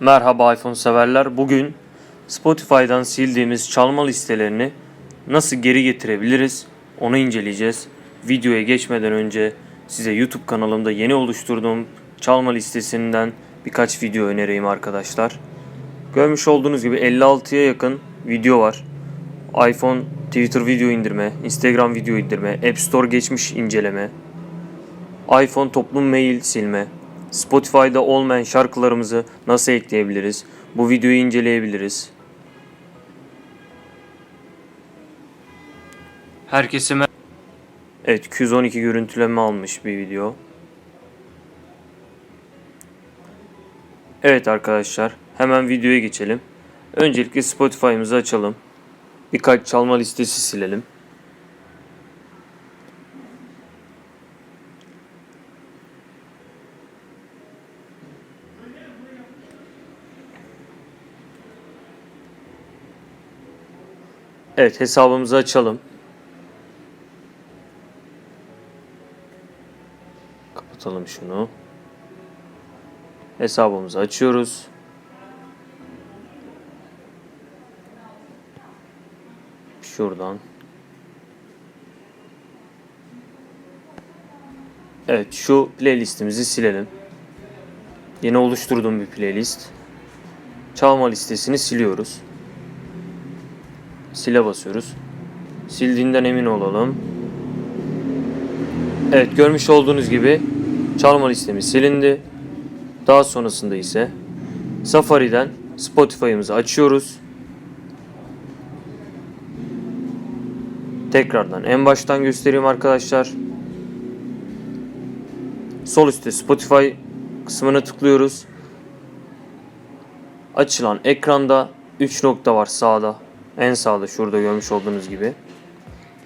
Merhaba iPhone severler. Bugün Spotify'dan sildiğimiz çalma listelerini nasıl geri getirebiliriz onu inceleyeceğiz. Videoya geçmeden önce size YouTube kanalımda yeni oluşturduğum çalma listesinden birkaç video önereyim arkadaşlar. Görmüş olduğunuz gibi 56'ya yakın video var. iPhone Twitter video indirme, Instagram video indirme, App Store geçmiş inceleme, iPhone toplum mail silme, Spotify'da olmayan şarkılarımızı nasıl ekleyebiliriz? Bu videoyu inceleyebiliriz. Herkese mer- Evet 212 görüntüleme almış bir video. Evet arkadaşlar hemen videoya geçelim. Öncelikle Spotify'ımızı açalım. Birkaç çalma listesi silelim. Evet hesabımızı açalım. Kapatalım şunu. Hesabımızı açıyoruz. Şuradan. Evet şu playlistimizi silelim. Yeni oluşturduğum bir playlist. Çalma listesini siliyoruz. Sile basıyoruz. Sildiğinden emin olalım. Evet görmüş olduğunuz gibi çalma listemiz silindi. Daha sonrasında ise Safari'den Spotify'ımızı açıyoruz. Tekrardan en baştan göstereyim arkadaşlar. Sol üstte Spotify kısmına tıklıyoruz. Açılan ekranda 3 nokta var sağda. En sağda şurada görmüş olduğunuz gibi.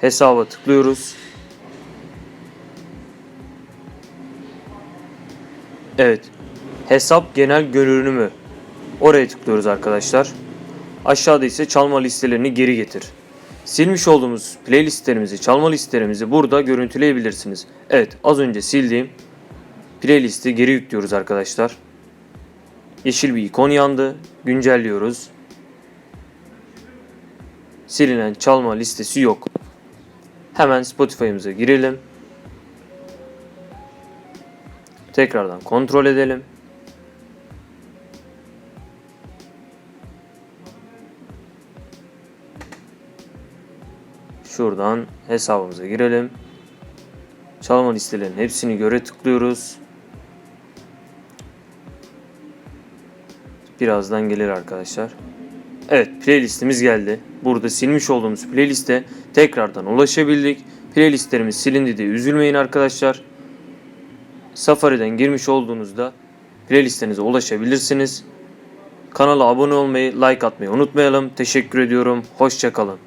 Hesaba tıklıyoruz. Evet. Hesap genel görünümü. Oraya tıklıyoruz arkadaşlar. Aşağıda ise çalma listelerini geri getir. Silmiş olduğumuz playlistlerimizi, çalma listelerimizi burada görüntüleyebilirsiniz. Evet, az önce sildiğim playlisti geri yüklüyoruz arkadaşlar. Yeşil bir ikon yandı. Güncelliyoruz. Silinen çalma listesi yok. Hemen Spotify'ımıza girelim. Tekrardan kontrol edelim. Şuradan hesabımıza girelim. Çalma listelerinin hepsini göre tıklıyoruz. Birazdan gelir arkadaşlar. Evet playlistimiz geldi. Burada silmiş olduğumuz playliste tekrardan ulaşabildik. Playlistlerimiz silindi diye üzülmeyin arkadaşlar. Safari'den girmiş olduğunuzda playlistlerinize ulaşabilirsiniz. Kanala abone olmayı, like atmayı unutmayalım. Teşekkür ediyorum. Hoşçakalın.